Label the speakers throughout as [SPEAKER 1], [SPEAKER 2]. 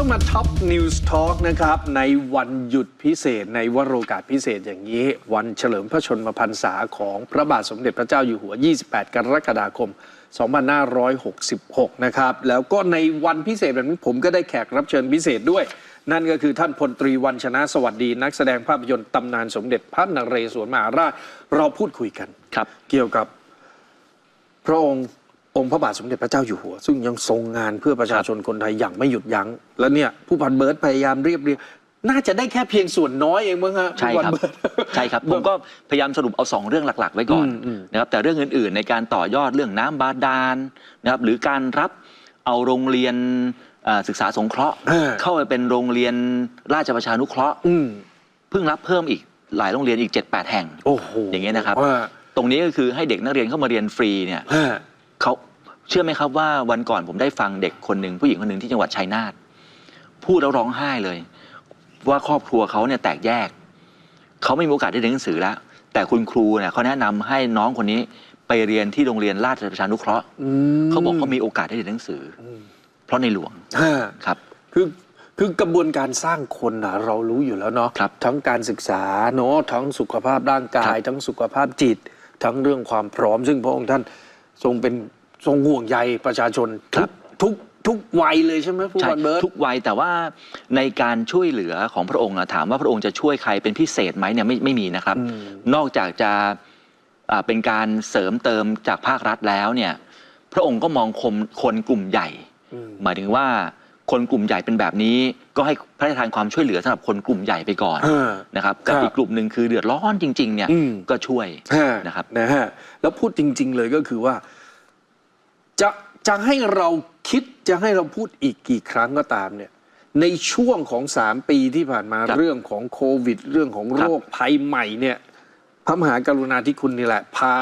[SPEAKER 1] เข้ามาท็อปนิวส์ทอล์กนะครับ ในวันหยุดพิเศษ ในวโรกาสพิเศษอย่างนี้ วันเฉลิมพระชนมพรรษาของพระบาทสมเด็จพระเจ้าอยู่หัว 28 กรกฎาคม 2566 นะครับ แล้วก็ในวันพิเศษแบบนี้ผมก็ได้แขกรับเชิญพิเศษด้วย นั่นก็คือท่านพลตรีวันชนะสวัสดี นักแสดงภาพยนตร์ตำนานสมเด็จพระนเรศวรมหาราชเราพูดคุยกัน
[SPEAKER 2] ครับ
[SPEAKER 1] เกี่ยวกับพระองค์ องค์พระบาทสมเด็จพระเจ้าอยู่หัว ซึ่งยังทรงงานเพื่อประชาชนคนไทยอย่างไม่หยุดยัง้ง แล้วเนี่ยผู้พันเบิร์ตพยายามเรียบเรียงน่าจะได้แค่เพียงส่วนน้อยเองมั้งฮะ
[SPEAKER 2] ใช่
[SPEAKER 1] ผู้
[SPEAKER 2] ค
[SPEAKER 1] พั
[SPEAKER 2] รับ
[SPEAKER 1] นเบิร์ต
[SPEAKER 2] ใช่ครับ ผมก็พยายามสรุปเอาสองเรื่องหลัก ๆ ไว้ก่อน
[SPEAKER 1] อืมอืม
[SPEAKER 2] นะครับแต่เรื่องอื่น ๆ ในการต่อยอดเรื่องน้ำบาดาลนะครับหรือการรับเอาโรงเรียนเอ่อศึกษาสงเคราะห์
[SPEAKER 1] อ่า
[SPEAKER 2] เข้าไปเป็นโรงเรียนราชประชานุเคราะห์
[SPEAKER 1] อืม
[SPEAKER 2] เพิ่งรับเพิ่มอีกหลายโรงเรียนอีก 7-8 แห่ง
[SPEAKER 1] โอ้โห
[SPEAKER 2] อย่างเงี้ยนะครับ
[SPEAKER 1] ว่า
[SPEAKER 2] ตรงนี้ก็คือให้เด็กนักเรียนเข้ามาเรียนฟรีเนี่ย
[SPEAKER 1] ฮะ
[SPEAKER 2] เขาเชื่อไหมครับว่าวันก่อนผมได้ฟังเด็กคนหนึ่งผู้หญิงคนหนึ่งที่จังหวัดชัยนาทพูดแล้วร้องไห้เลย ว่าครอบครัวเขาเนี่ยแตกแยกเขาไม่มีโอกาสได้เรียนหนังสือแล้ว แต่คุณครูเนี่ยเขาแนะนำให้น้องคนนี้ไปเรียนที่โรงเรียนราชประชานุเคราะห์
[SPEAKER 1] อืม
[SPEAKER 2] เขาบอกเขามีโอกาสได้เรียนหนังสืออ
[SPEAKER 1] ม
[SPEAKER 2] เพราะในหลวง
[SPEAKER 1] ฮะ
[SPEAKER 2] ครับ
[SPEAKER 1] คือคือกระบวนการสร้างคนนะเรารู้อยู่แล้วเนาะ
[SPEAKER 2] ครับ
[SPEAKER 1] ทั้งการศึกษาเนาะทั้งสุขภาพร่างกาย
[SPEAKER 2] ครับ
[SPEAKER 1] ทั้งสุขภาพจิต ทั้งเรื่องความพร้อม ซึ่งพระองค์ท่านทรงเป็น ทรงห่วงใยประชาชนทุกทุกทุกวัยเลยใช่ไหมผู้
[SPEAKER 2] ใช่
[SPEAKER 1] พันเบิร์ต
[SPEAKER 2] ทุกวัยแต่ว่าในการช่วยเหลือของพระองค์นะถามว่าพระองค์จะช่วยใครเป็นพิเศษไหมเนี่ยไม่ไม่มีนะครับ
[SPEAKER 1] อืม
[SPEAKER 2] นอกจากจะอ่าเป็นการเสริมเติมจากภาครัฐแล้วเนี่ย พระองค์ก็มองคนคนกลุ่มใหญ่
[SPEAKER 1] อืม
[SPEAKER 2] หมายถึงว่าคนกลุ่มใหญ่เป็นแบบนี้ ก็ให้พระราชทานความช่วยเหลือสำหรับคนกลุ่มใหญ่ไปก่อน
[SPEAKER 1] ฮะ
[SPEAKER 2] นะครับกับ
[SPEAKER 1] ครับ
[SPEAKER 2] อีกกลุ่มหนึ่งคือเดือดร้อนจริง ๆ เนี่ย
[SPEAKER 1] อืม
[SPEAKER 2] ก็ช่วย
[SPEAKER 1] ฮะ
[SPEAKER 2] นะครับ
[SPEAKER 1] นะฮะแล้วพูดจริง ๆ เลยก็คือว่า จะจะให้เราคิดจะให้เราพูดอีกกี่ครั้งก็ตามเนี่ยในช่วงของสามปีที่ผ่านมา
[SPEAKER 2] ครับ
[SPEAKER 1] เรื่องของโควิด เรื่องของโรคภัยใหม่เนี่ยพระมหากรุณาธิคุณนี่แหละ พา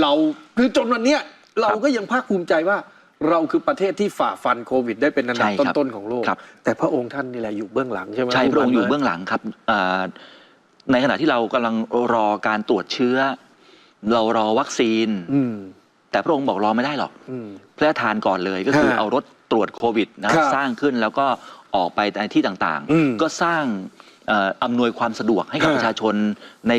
[SPEAKER 1] เราคือจนวันเนี้ยเราก็ยังภาคภูมิใจว่าเราคือประเทศที่ฝ่าฟันโควิด ได้เป็นอันดับ
[SPEAKER 2] ใช่ครับ
[SPEAKER 1] ต้นๆของโลก
[SPEAKER 2] ครับ
[SPEAKER 1] แต่พระองค์ท่านนี่แหละอยู่เบื้องหลังใช่ไหม
[SPEAKER 2] ใช่พระองค์อยู่
[SPEAKER 1] ผู้พัน
[SPEAKER 2] เบื้องหลังครับอ่าในขณะที่เรากำลังรอการตรวจเชื้อ เรารอวัคซีน
[SPEAKER 1] อืม
[SPEAKER 2] แต่พระองค์บอกรอไม่ได้หรอก
[SPEAKER 1] อืม
[SPEAKER 2] พระราชทานก่อนเลยก็คือ
[SPEAKER 1] ฮะ
[SPEAKER 2] เอารถตรวจโควิดนะครับ
[SPEAKER 1] ครับ
[SPEAKER 2] สร้างขึ้นแล้วก็ออกไปในที่ต่าง
[SPEAKER 1] อืม
[SPEAKER 2] ๆก็สร้างเอ่ออำนวยความสะดวกให้กับ
[SPEAKER 1] ฮะ
[SPEAKER 2] ประชาชนใน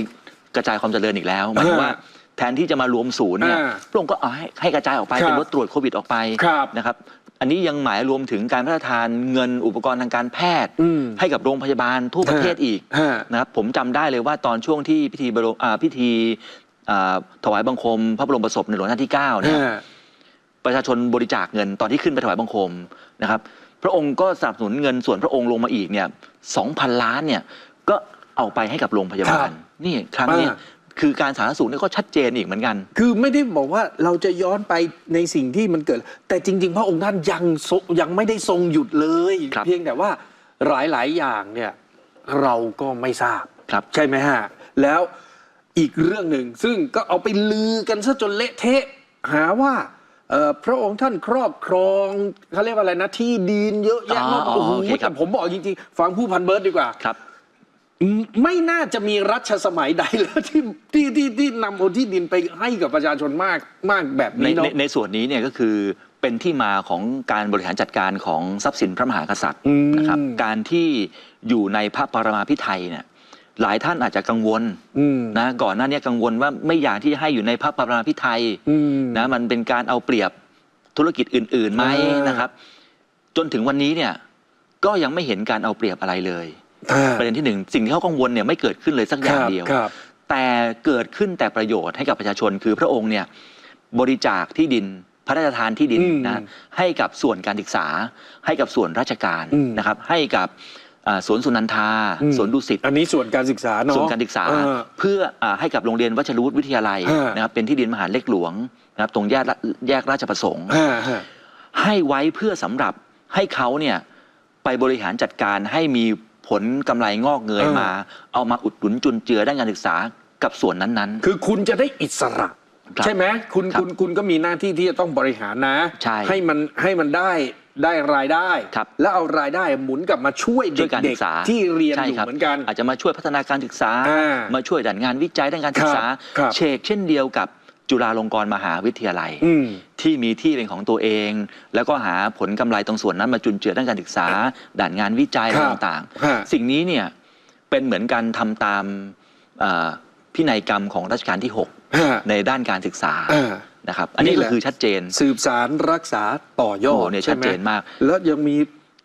[SPEAKER 2] กระจายความเจริญอีกแล้วหมายถึงว่า
[SPEAKER 1] ฮะ
[SPEAKER 2] แทนที่จะมารวมศูนย์เนี่ย
[SPEAKER 1] อ่า
[SPEAKER 2] พระองค์ก็เอาให้ให้กระจายออกไป
[SPEAKER 1] ครับ
[SPEAKER 2] เป็นรถตรวจโควิดออกไป
[SPEAKER 1] ครับ
[SPEAKER 2] นะครับอันนี้ยังหมายรวมถึงการพระราชทานเงินอุปกรณ์ทางการแพทย์
[SPEAKER 1] อืม
[SPEAKER 2] ให้กับโรงพยาบาลทั่วประเทศอีก
[SPEAKER 1] ฮะ
[SPEAKER 2] นะครับผมจำได้เลยว่าตอนช่วงที่พิธีบรมอ่าพิธี อ่าถวายบังคม พระบรมศพในหลวงรัชกาลที่9เนี่ย
[SPEAKER 1] ฮะ
[SPEAKER 2] ประชาชนบริจาคเงินตอนที่ขึ้นไปถวายบังคมนะครับ พระองค์ก็สนับสนุนเงินส่วนพระองค์ลงมาอีกเนี่ยสองพันล้านเนี่ยก็เอาไปให้กับโรงพยาบาล นี่ครั้งเนี้ย
[SPEAKER 1] อ่า
[SPEAKER 2] คือการสาธารณสุขเนี่ยก็ชัดเจนอีกเหมือนกัน
[SPEAKER 1] คือไม่ได้บอกว่าเราจะย้อนไปในสิ่งที่มันเกิด แต่จริง ๆ พระองค์ท่านยังทรงยังไม่ได้ทรงหยุดเลย
[SPEAKER 2] ครับ
[SPEAKER 1] เพียงแต่ว่าหลายๆ อย่างเนี่ยเราก็ไม่ทราบ
[SPEAKER 2] ครับ
[SPEAKER 1] ใช่ไหมฮะ แล้ว อีกเรื่องหนึ่ง ซึ่งก็เอาไปลือกันซะจนเละเทะ หาว่าเอ่อพระองค์ท่านครอบครองเขาเรียกว่าอะไรนะที่ดินเยอะแยะมาก
[SPEAKER 2] อ๋อ
[SPEAKER 1] โอ้โห
[SPEAKER 2] โอเคครั
[SPEAKER 1] แต่
[SPEAKER 2] บ
[SPEAKER 1] ผมบอกจริงๆฟังผู้พันเบิร์ดดีกว่า
[SPEAKER 2] ครับ
[SPEAKER 1] ไม่น่าจะมีรัชสมัยใดแล้วที่ที่ที่ที่นำเอาที่ดินไปให้กับประชาชนมากมากแบบ
[SPEAKER 2] ใน
[SPEAKER 1] นี้
[SPEAKER 2] ใน
[SPEAKER 1] เนาะ
[SPEAKER 2] ในส่วนนี้เนี่ยก็คือเป็นที่มาของการบริหารจัดการของทรัพย์สินพระมหากษัตริย์
[SPEAKER 1] อืม
[SPEAKER 2] นะครับการที่อยู่ในพระปรมาภิไธยเนี่ย หลายท่านอาจจะกังวล
[SPEAKER 1] อืม
[SPEAKER 2] นะก่อนหน้านี้กังวลว่าไม่อยากที่จะให้อยู่ในพระปรมาภิไธย
[SPEAKER 1] อืม
[SPEAKER 2] นะมันเป็นการเอาเปรียบธุรกิจอื่นๆไหม
[SPEAKER 1] อ่าน
[SPEAKER 2] นะครับ จนถึงวันนี้เนี่ยก็ยังไม่เห็นการเอาเปรียบอะไรเลย
[SPEAKER 1] อ่า
[SPEAKER 2] ประเด็นที่หนึ่งสิ่งที่เขากังวลเนี่ยไม่เกิดขึ้นเลยสักอย่าง
[SPEAKER 1] ครับ
[SPEAKER 2] เดียว
[SPEAKER 1] ครับ
[SPEAKER 2] แต่เกิดขึ้นแต่ประโยชน์ให้กับประชาชนคือพระองค์เนี่ยบริจาคที่ดินพระราชทานที่ดิน
[SPEAKER 1] อืม
[SPEAKER 2] นะให้กับส่วนการศึกษา ให้กับส่วนราชการ
[SPEAKER 1] อืม
[SPEAKER 2] นะครับ ให้กับ อ่าสวนสุนันทา
[SPEAKER 1] อืม
[SPEAKER 2] สวนดุสิต
[SPEAKER 1] อันนี้ส่วนการศึกษาเนาะ
[SPEAKER 2] ส่วนการศึกษา
[SPEAKER 1] เออ
[SPEAKER 2] เพื่ออาให้กับโรงเรียนวัชรวุฒิวิทยาลัย
[SPEAKER 1] ฮะ
[SPEAKER 2] นะครับเป็นที่ดินมหาดเล็กหลวงนะครับตรงแยกละแยกราชประสงค์
[SPEAKER 1] ฮะฮะ
[SPEAKER 2] ให้ไว้เพื่อสำหรับให้เขาเนี่ยไปบริหารจัดการให้มีผลกำไรงอกเงยมา เอามาอุดหนุนจุนเจือด้านการศึกษากับส่วนนั้น
[SPEAKER 1] คือคุณจะได้อิสระ
[SPEAKER 2] ครับ
[SPEAKER 1] ใช่ไหมคุณ
[SPEAKER 2] ครับ
[SPEAKER 1] คุณคุณก็มีหน้าที่ที่จะต้องบริหารนะ
[SPEAKER 2] ใช่
[SPEAKER 1] มันให้มันได้ ได้รายได้
[SPEAKER 2] ครับ
[SPEAKER 1] แล้วเอารายได้หมุนกลับมาช่วย
[SPEAKER 2] ช่วยการ
[SPEAKER 1] เด็
[SPEAKER 2] ศึ
[SPEAKER 1] ก
[SPEAKER 2] กษา
[SPEAKER 1] ๆที่เรียน
[SPEAKER 2] ใช่
[SPEAKER 1] อยู่
[SPEAKER 2] ครับ
[SPEAKER 1] เหมือนกัน
[SPEAKER 2] อาจจะมาช่วยพัฒนาการศึกษา
[SPEAKER 1] อ่า
[SPEAKER 2] มาช่วยด้านงานวิจัยด้านการศึกษา
[SPEAKER 1] ครับ
[SPEAKER 2] เชกเช่นเดียวกับจุฬาลงกรณ์มหาวิทยาลัย
[SPEAKER 1] อืม
[SPEAKER 2] ที่มีที่เป็นของตัวเอง แล้วก็หาผลกำไรตรงส่วนนั้นมาจุนเจือด้านการศึกษาด่านงานวิจัย
[SPEAKER 1] ครับ
[SPEAKER 2] ต่าง
[SPEAKER 1] ฮะ
[SPEAKER 2] ๆ สิ่งนี้เนี่ยเป็นเหมือนการทำตามเอ่อพินัยกรรมของรัชกาลที่
[SPEAKER 1] ฮะ
[SPEAKER 2] 6 ในด้านการศึกษา
[SPEAKER 1] อ่า
[SPEAKER 2] นะครับ อันนี้
[SPEAKER 1] นี่แห
[SPEAKER 2] ก็
[SPEAKER 1] ละ
[SPEAKER 2] คือชัดเจน
[SPEAKER 1] สืบสารรักษาต่อยอ
[SPEAKER 2] โอ้
[SPEAKER 1] ด
[SPEAKER 2] เนี่ย
[SPEAKER 1] ใช่ไห
[SPEAKER 2] ชัดเจนมาก
[SPEAKER 1] แล้วยังมี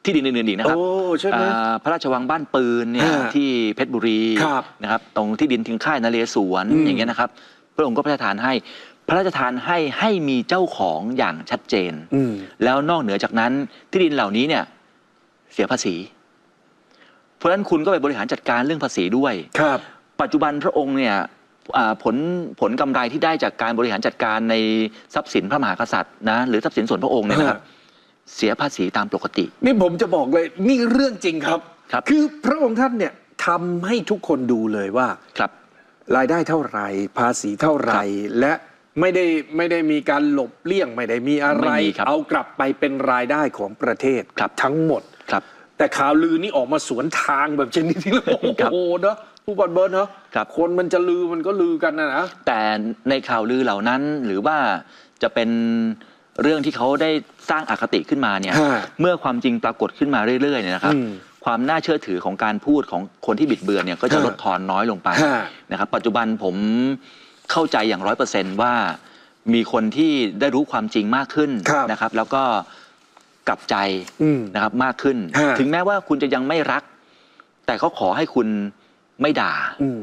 [SPEAKER 2] ที่ดินอื่นๆอีกนะครับ
[SPEAKER 1] โอ้ใช่ไหม
[SPEAKER 2] อ่าพระราชวังบ้านปืนเนี่ย
[SPEAKER 1] ฮะ
[SPEAKER 2] ที่เพชรบุรี
[SPEAKER 1] ครับ
[SPEAKER 2] นะครับ ตรงที่ดินทิ้งค่ายนเรศวร
[SPEAKER 1] อืม
[SPEAKER 2] อย่างเงี้ยนะครับ พระองค์ก็พระราชทานให้ พระราชทานให้ให้มีเจ้าของอย่างชัดเจน
[SPEAKER 1] อืม
[SPEAKER 2] แล้วนอกเหนือจากนั้นที่ดินเหล่านี้เนี่ยเสียภาษี เพราะฉะนั้นคุณก็ไปบริหารจัดการเรื่องภาษีด้วย
[SPEAKER 1] ครับ
[SPEAKER 2] ปัจจุบันพระองค์เนี่ยอ่า ผลผลกำไรที่ได้จากการบริหารจัดการในทรัพย์สินพระมหากษัตริย์นะหรือทรัพย์สินส่วนพระองค์เนี่ยนะครับ
[SPEAKER 1] ฮะ
[SPEAKER 2] เสียภาษีตามปกติ
[SPEAKER 1] นี่ผมจะบอกเลยนี่เรื่องจริงครับ
[SPEAKER 2] ครับ
[SPEAKER 1] คือพระองค์ท่านเนี่ยทำให้ทุกคนดูเลยว่า
[SPEAKER 2] ครับ
[SPEAKER 1] รายได้เท่าไหร่ภาษีเท่าไหร่และไม่ได้ไม่ได้มีการหลบเลี่ยงไม่ได้มีอะไร
[SPEAKER 2] ไม่มีครับ
[SPEAKER 1] เอากลับไปเป็นรายได้ของประเทศ
[SPEAKER 2] ครับ
[SPEAKER 1] ทั้งหมด
[SPEAKER 2] ครับ
[SPEAKER 1] แต่ข่าวลือนี่ออกมาสวนทางแบบชนิดที่โอ้
[SPEAKER 2] ครับ
[SPEAKER 1] โหเนอะ ผู้บอลเบิร์นเนอะ
[SPEAKER 2] ครับ
[SPEAKER 1] คนมันจะลือมันก็ลือกันนะนะ
[SPEAKER 2] แต่ในข่าวลือเหล่านั้นหรือว่าจะเป็นเรื่องที่เขาได้สร้างอคติขึ้นมาเนี่ย
[SPEAKER 1] ฮะ
[SPEAKER 2] เมื่อความจริงปรากฏขึ้นมาเรื่อยๆเนี่ยนะครับ
[SPEAKER 1] อืม
[SPEAKER 2] ความน่าเชื่อถือของการพูดของคนที่บิดเบือนเนี่ยก็จะ
[SPEAKER 1] ฮะ
[SPEAKER 2] ลดทอนน้อยลงไป
[SPEAKER 1] ฮะ
[SPEAKER 2] นะครับปัจจุบันผมเข้าใจอย่างร้อยเปอร์เซนว่ามีคนที่ได้รู้ความจริงมากขึ้น
[SPEAKER 1] ครับ
[SPEAKER 2] นะครับ แล้วก็กลับใจ
[SPEAKER 1] อืม
[SPEAKER 2] นะครับมากขึ้น
[SPEAKER 1] ฮะ
[SPEAKER 2] ถึงแม้ว่าคุณจะยังไม่รัก แต่เขาขอให้คุณ ไม่ด่า
[SPEAKER 1] อืม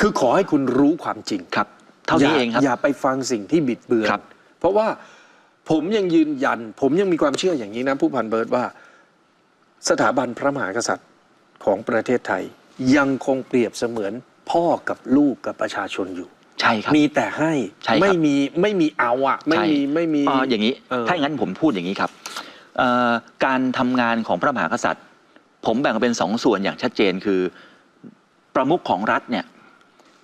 [SPEAKER 1] คือขอให้คุณรู้ความจริง
[SPEAKER 2] ครับเท่านี้
[SPEAKER 1] ย่
[SPEAKER 2] เองครับ
[SPEAKER 1] อย่าไปฟังสิ่งที่บิดเบือน
[SPEAKER 2] ครับ
[SPEAKER 1] เพราะว่าผมยังยืนยัน ผมยังมีความเชื่ออย่างนี้นะผู้พันเบิร์ตว่า สถาบันพระมหากษัตริย์ของประเทศไทย ยังคงเปรียบเสมือนพ่อกับลูกกับประชาชนอยู่
[SPEAKER 2] ใช่ครับ
[SPEAKER 1] มีแต่ให้
[SPEAKER 2] ใช่ครับ
[SPEAKER 1] ไม่มีไม่มีเอาอะไม่มี
[SPEAKER 2] ใช่
[SPEAKER 1] ไม่มี
[SPEAKER 2] อ่าอย่างนี้
[SPEAKER 1] เออ
[SPEAKER 2] ถ้าอย่างนั้นผมพูดอย่างนี้ครับเอ่อการทำงานของพระมหากษัตริย์ ผมแบ่งเป็นสองส่วนอย่างชัดเจนคือ ประมุขของรัฐเนี่ย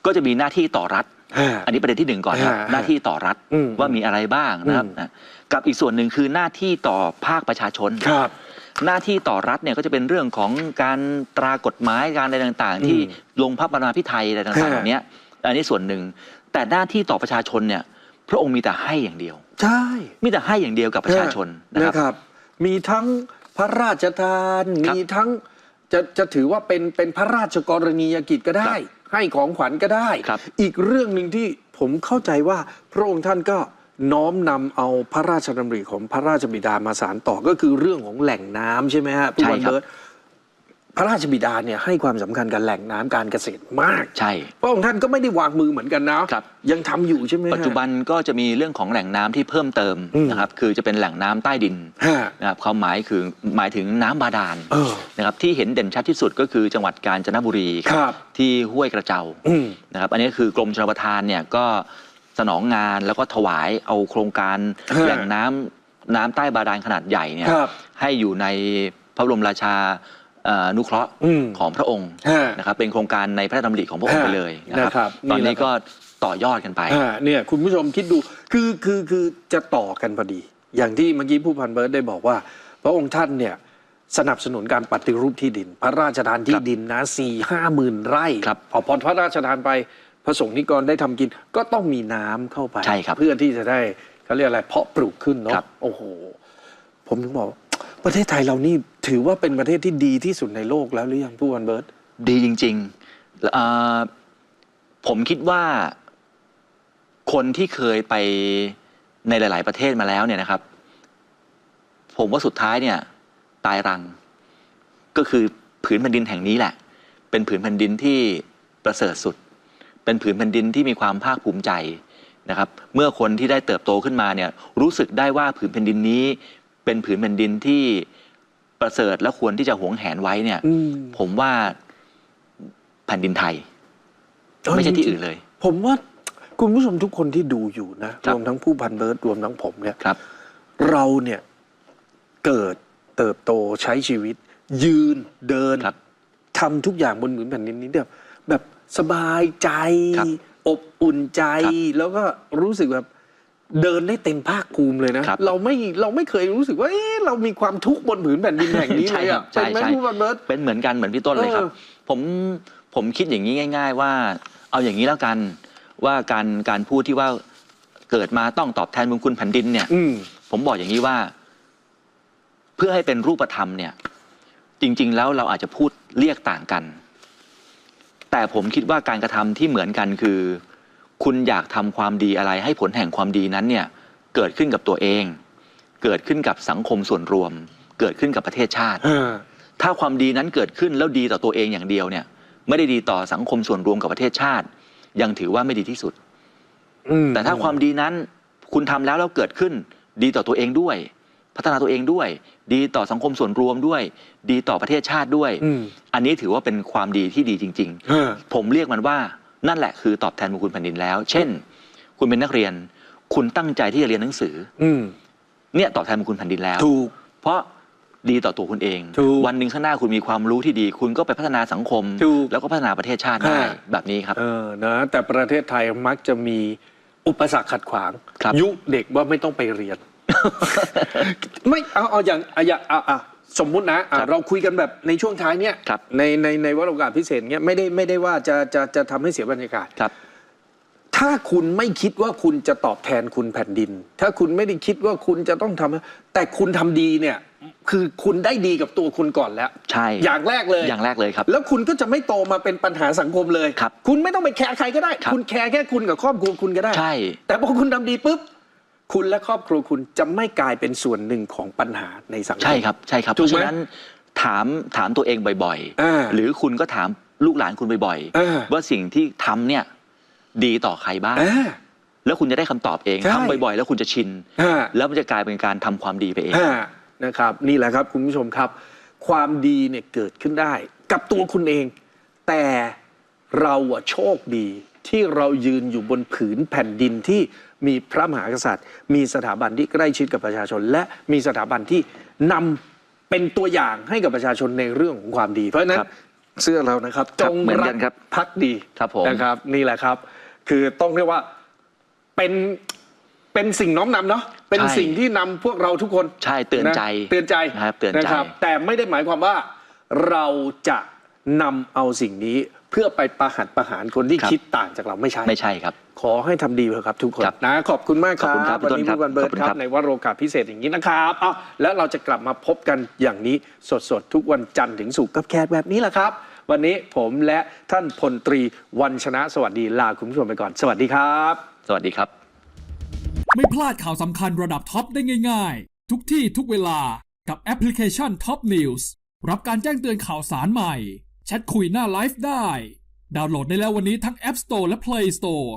[SPEAKER 2] ก็จะมีหน้าที่ต่อรัฐ
[SPEAKER 1] ฮะ
[SPEAKER 2] อันนี้ประเด็นที่หนึ่งก่อนนะครับ
[SPEAKER 1] ฮะ
[SPEAKER 2] หน้าที่ต่อรัฐ
[SPEAKER 1] อืม
[SPEAKER 2] ว่ามีอะไรบ้างนะครับ
[SPEAKER 1] อืม
[SPEAKER 2] นะกับอีกส่วนหนึ่งคือหน้าที่ต่อภาคประชาชน
[SPEAKER 1] ครับ
[SPEAKER 2] หน้าที่ต่อรัฐเนี่ยก็จะเป็นเรื่องของการตรากฎหมายการอะไรต่าง
[SPEAKER 1] อืม
[SPEAKER 2] ๆที่ลงพระบรมพิไทยอะไรต่างๆ
[SPEAKER 1] ฮะ
[SPEAKER 2] เหล่านี้อันนี้ส่วนหนึ่ง แต่หน้าที่ต่อประชาชนเนี่ย พระองค์มีแต่ให้อย่างเดียว
[SPEAKER 1] ใช่
[SPEAKER 2] มีแต่ให้อย่างเดียวกับประชาชนนะครับ
[SPEAKER 1] นะครับมีทั้งพระราชทาน
[SPEAKER 2] ครับ
[SPEAKER 1] มีทั้ง จะจะถือว่าเป็นเป็นพระราชกรณียกิจก็ได้ ให้ของขวัญก็ได้
[SPEAKER 2] ครับ
[SPEAKER 1] อีกเรื่องหนึ่งที่ผมเข้าใจว่าพระองค์ท่านก็น้อมนำเอาพระราชดำริของพระราชบิดามาสานต่อก็คือเรื่องของแหล่งน้ำใช่ไหมฮะผู้
[SPEAKER 2] ใช่
[SPEAKER 1] วัน
[SPEAKER 2] ครับ
[SPEAKER 1] เบิร์ต พระราชบิดาเนี่ยให้ความสำคัญกับแหล่งน้ำการเกษตรมาก
[SPEAKER 2] ใช่
[SPEAKER 1] พระองค์ท่านก็ไม่ได้วางมือเหมือนกันนะครับ ยังทำอยู่ใช่ไหมฮะ
[SPEAKER 2] ปัจจุบันก็จะมีเรื่องของแหล่งน้ำที่เพิ่มเติม
[SPEAKER 1] อืม
[SPEAKER 2] นะครับคือจะเป็นแหล่งน้ำใต้ดิน
[SPEAKER 1] ฮะ
[SPEAKER 2] นะครับความหมายคือหมายถึงน้ำบาดาล
[SPEAKER 1] เออ
[SPEAKER 2] นะครับที่เห็นเด่นชัดที่สุดก็คือจังหวัดกาญจนบุรี
[SPEAKER 1] ครับ
[SPEAKER 2] ที่ห้วยกระเจ้า
[SPEAKER 1] อืม
[SPEAKER 2] นะครับอันนี้คือกรมชลประทานเนี่ยก็สนองงานแล้วก็ถวายเอาโครงการ
[SPEAKER 1] ฮะ
[SPEAKER 2] แหล่งน้ำน้ำใต้บาดาลขนาดใหญ่เนี่ย
[SPEAKER 1] ครับ
[SPEAKER 2] ให้อยู่ในพระบรมราชาเอ่อ นุเคราะห์
[SPEAKER 1] อืม
[SPEAKER 2] ของพระองค์
[SPEAKER 1] ฮะ
[SPEAKER 2] นะครับเป็นโครงการในพระราชดำริของพระองค์ไปเลยนะ
[SPEAKER 1] นะค
[SPEAKER 2] ค
[SPEAKER 1] รั
[SPEAKER 2] รั
[SPEAKER 1] บบนี่
[SPEAKER 2] ตอน
[SPEAKER 1] แหละ
[SPEAKER 2] นี้
[SPEAKER 1] ครับ
[SPEAKER 2] ก็ต่อยอดกันไป
[SPEAKER 1] อ่าเนี่ยคุณผู้ชมคิดดูคือคือคือจะต่อกันพอดี อย่างที่เมื่อกี้ผู้พันเบิร์ตได้บอกว่า พระองค์ท่านเนี่ยสนับสนุนการปฏิรูปที่ดิน พระราชทานที่
[SPEAKER 2] ครับ
[SPEAKER 1] ดินนะสี่ห้าหมื่นไร่
[SPEAKER 2] ครับ
[SPEAKER 1] พอพอพระราชทานไปพระสงฆ์นิกรได้ทำกิน ก็ต้องมีน้ำเข้าไป
[SPEAKER 2] ใช่ครับ
[SPEAKER 1] เพื่อที่จะได้เขาเรียกอะไรเพาะปลูกขึ้น
[SPEAKER 2] ครั
[SPEAKER 1] เนาะ
[SPEAKER 2] บ
[SPEAKER 1] โอ้โห ผมถึงบอก ประเทศไทยเรานี่ถือว่าเป็นประเทศที่ดีที่สุดในโลกแล้วหรือยังผู้พันเบิร์ต
[SPEAKER 2] ดีจริงๆเอ่อผมคิดว่าคนที่เคยไปในหลาย ๆ ประเทศมาแล้วเนี่ยนะครับ ผมว่าสุดท้ายเนี่ย ตายรัง ก็คือผืนแผ่นดินแห่งนี้แหละ เป็นผืนแผ่นดินที่ประเสริฐสุด เป็นผืนแผ่นดินที่มีความภาคภูมิใจนะครับ เมื่อคนที่ได้เติบโตขึ้นมาเนี่ยรู้สึกได้ว่าผืนแผ่นดินนี้ เป็นผืนแผ่นดินที่ประเสริฐและควรที่จะหวงแหนไว้เนี่ย
[SPEAKER 1] อืม
[SPEAKER 2] ผมว่าแผ่นดินไทยไม่ใช่ที่อื่นเลย
[SPEAKER 1] ผมว่าคุณผู้ชมทุกคนที่ดูอยู่นะ
[SPEAKER 2] ครั
[SPEAKER 1] ร
[SPEAKER 2] บ
[SPEAKER 1] วมทั้งผู้พันเบิร์ดรวมทั้งผมเนี่ย
[SPEAKER 2] ครับ
[SPEAKER 1] เราเนี่ยเกิดเติบโตใช้ชีวิต ยืนเดิน
[SPEAKER 2] ครับ
[SPEAKER 1] ทำทุกอย่างบนผืนแผ่นดินนี้แบบแบบสบายใจ
[SPEAKER 2] ครับ
[SPEAKER 1] อบอุ่นใจ
[SPEAKER 2] ครับ
[SPEAKER 1] แล้วก็รู้สึกแบบ เดินได้เต็มภาคภูมิเลยนะ
[SPEAKER 2] ครับ
[SPEAKER 1] เราไม่เราไม่เคยรู้สึกว่าเอ๊ะเรามีความทุกข์บนผืนแผ่นดินแห่งนี้
[SPEAKER 2] ใช่
[SPEAKER 1] เลย
[SPEAKER 2] ครั
[SPEAKER 1] อะ
[SPEAKER 2] บใช่
[SPEAKER 1] เป็นไหม
[SPEAKER 2] ใช่
[SPEAKER 1] ผู้พันเบิร์ด
[SPEAKER 2] เป็นเหมือนกันเหมือนพี่ต้นเลยครับ
[SPEAKER 1] เออ
[SPEAKER 2] ผมผมคิดอย่างนี้ง่าย ๆ ว่า เอาอย่างนี้แล้วกันว่าการการพูดที่ว่าเกิดมาต้องตอบแทนบุญคุณแผ่นดินเนี่ย
[SPEAKER 1] อืม
[SPEAKER 2] ผมบอกอย่างนี้ว่า เพื่อให้เป็นรูปธรรมเนี่ย จริง ๆ แล้วเราอาจจะพูดเรียกต่างกัน แต่ผมคิดว่าการกระทำที่เหมือนกันคือ คุณอยากทำความดีอะไรให้ผลแห่งความดีนั้นเนี่ยเกิดขึ้นกับตัวเอง เกิดขึ้นกับสังคมส่วนรวม เกิดขึ้นกับประเทศชาติ
[SPEAKER 1] อ่า
[SPEAKER 2] ถ้าความดีนั้นเกิดขึ้นแล้วดีต่อตัวเองอย่างเดียวเนี่ย ไม่ได้ดีต่อสังคมส่วนรวมกับประเทศชาติ ยังถือว่าไม่ดีที่สุด
[SPEAKER 1] อืม
[SPEAKER 2] แต่ถ้าความดีนั้นคุณทำแล้วแล้วเกิดขึ้น ดีต่อตัวเองด้วย พัฒนาตัวเองด้วย ดีต่อสังคมส่วนรวมด้วย ดีต่อประเทศชาติด้วย
[SPEAKER 1] อืม
[SPEAKER 2] อันนี้ถือว่าเป็นความดีที่ดีจริง
[SPEAKER 1] อ่า
[SPEAKER 2] ๆผมเรียกมันว่า นั่นแหละคือตอบแทนบุญคุณแผ่นดินแล้ว เช่น คุณเป็นนักเรียน คุณตั้งใจที่จะเรียนหนังสือ
[SPEAKER 1] อืม
[SPEAKER 2] เนี่ยตอบแทนบุญคุณแผ่นดินแล้ว
[SPEAKER 1] ถูก
[SPEAKER 2] เพราะดีต่อตัวคุณเอง
[SPEAKER 1] ถูก
[SPEAKER 2] วันหนึ่งข้างหน้าคุณมีความรู้ที่ดี คุณก็ไปพัฒนาสังคม
[SPEAKER 1] ถูก
[SPEAKER 2] แล้วก็พัฒนาประเทศชาติได้
[SPEAKER 1] ฮะ
[SPEAKER 2] แบบนี้ครับ
[SPEAKER 1] เออนะแต่ประเทศไทยมักจะมีอุปสรรคขัดขวาง
[SPEAKER 2] ครับ
[SPEAKER 1] ยุเด็กว่าไม่ต้องไปเรียน ไม่เอาเอาอย่างเอาอย่างเอาเอา สมมุตินะอะ
[SPEAKER 2] ครับ
[SPEAKER 1] เราคุยกันแบบในช่วงท้ายเนี่ย
[SPEAKER 2] ครับ
[SPEAKER 1] ในในในวโรกาสพิเศษเนี่ยไม่ได้ไม่ได้ว่าจะจะจะทำให้เสียบรรยากาศ
[SPEAKER 2] ครับ
[SPEAKER 1] ถ้าคุณไม่คิดว่าคุณจะตอบแทนคุณแผ่นดิน ถ้าคุณไม่ได้คิดว่าคุณจะต้องทำแต่คุณทำดีเนี่ย คือคุณได้ดีกับตัวคุณก่อนแล้ว
[SPEAKER 2] ใช่
[SPEAKER 1] อย่างแรกเลย
[SPEAKER 2] อย่างแรกเลยครับ
[SPEAKER 1] แล้วคุณก็จะไม่โตมาเป็นปัญหาสังคมเลย
[SPEAKER 2] ครับ
[SPEAKER 1] คุณไม่ต้องไปแคร์ใครก็ได้
[SPEAKER 2] ครับ
[SPEAKER 1] คุณแคร์แค่คุณกับครอบครัวคุณก็ได้
[SPEAKER 2] ใช่
[SPEAKER 1] แต่พอคุณทำดีปุ๊บ คุณและครอบครัวคุณจะไม่กลายเป็นส่วนหนึ่งของปัญหาในสังคม
[SPEAKER 2] ใช่ครับใช่ครับ
[SPEAKER 1] ถู
[SPEAKER 2] เพ
[SPEAKER 1] กไหม
[SPEAKER 2] ราะฉะนั้นถามถามตัวเองบ่อย
[SPEAKER 1] อ่า
[SPEAKER 2] ๆหรือคุณก็ถามลูกหลานคุณบ่อย
[SPEAKER 1] อ่า
[SPEAKER 2] ว่าสิ่งที่ทำเนี่ยดีต่อใครบ้าง
[SPEAKER 1] อ่า
[SPEAKER 2] แล้วคุณจะได้คำตอบเอง
[SPEAKER 1] ใช่
[SPEAKER 2] ทำบ่อยๆ แล้วคุณจะชิน
[SPEAKER 1] อ่า
[SPEAKER 2] แล้วมันจะกลายเป็นการทำความดีไปเอง
[SPEAKER 1] อ่านะครับนี่แหละครับคุณผู้ชมครับ ความดีเนี่ยเกิดขึ้นได้ กับตัวคุณเอง แต่เราอะโชคดี ที่เรายืนอยู่บนผืนแผ่นดินที่มีพระมหากษัตริย์ มีสถาบันที่ใกล้ชิดกับประชาชน และมีสถาบันที่นำเป็นตัวอย่างให้กับประชาชนในเรื่องของความดี เพราะฉะนั้น
[SPEAKER 2] ครับ
[SPEAKER 1] เสื้อเรานะครับ
[SPEAKER 2] ค
[SPEAKER 1] จ
[SPEAKER 2] รับ
[SPEAKER 1] ง
[SPEAKER 2] เหมือน
[SPEAKER 1] รั
[SPEAKER 2] กันครับ
[SPEAKER 1] พักดี
[SPEAKER 2] ครับผม
[SPEAKER 1] นะครับ นี่แหละครับ คือต้องเรียกว่าเป็นเป็นสิ่งน้อมนำเนาะเป็น
[SPEAKER 2] ใช่
[SPEAKER 1] สิ่งที่นำพวกเราทุกคน
[SPEAKER 2] ใช่เตือนใจ
[SPEAKER 1] เตือนใจ
[SPEAKER 2] นะครับเตือนใจะ
[SPEAKER 1] ครับแต่ไม่ได้หมายความว่าเราจะนำเอาสิ่งนี้ เพื่อไปประหัตประหารคนที่คิดต่างจากเราไม่ใช่
[SPEAKER 2] ไม่ใช่ครับ
[SPEAKER 1] ขอให้ทำดีเถอะครับทุกคน
[SPEAKER 2] ครับ
[SPEAKER 1] นะ ขอบคุณมากครั
[SPEAKER 2] ขอบคุณครับบ
[SPEAKER 1] วันนี้
[SPEAKER 2] พี่ต้นครับ
[SPEAKER 1] พี่วันเบิร์ด
[SPEAKER 2] ขอบคุณ
[SPEAKER 1] ค
[SPEAKER 2] ครั
[SPEAKER 1] รับบในวโรกาสพิเศษอย่างนี้นะครับอ้าวแล้วเราจะกลับมาพบกันอย่างนี้สดๆ ทุกวันจันทร์ถึงศุกร์กับแขกแบบนี้แหละครับ วันนี้ผมและท่านพลตรีวันชนะสวัสดีลาคุณผู้ชมไปก่อน สวัสดีครับ
[SPEAKER 2] สวัสดีครับ
[SPEAKER 3] ไม่พลาดข่าวสำคัญระดับท็อปได้ง่าย ๆ ทุกที่ทุกเวลากับแอปพลิเคชัน Top News รับการแจ้งเตือนข่าวสารใหม่ แชทคุยหน้าไลฟ์ได้ ดาวน์โหลดได้แล้ววันนี้ทั้ง App Store และ Play Store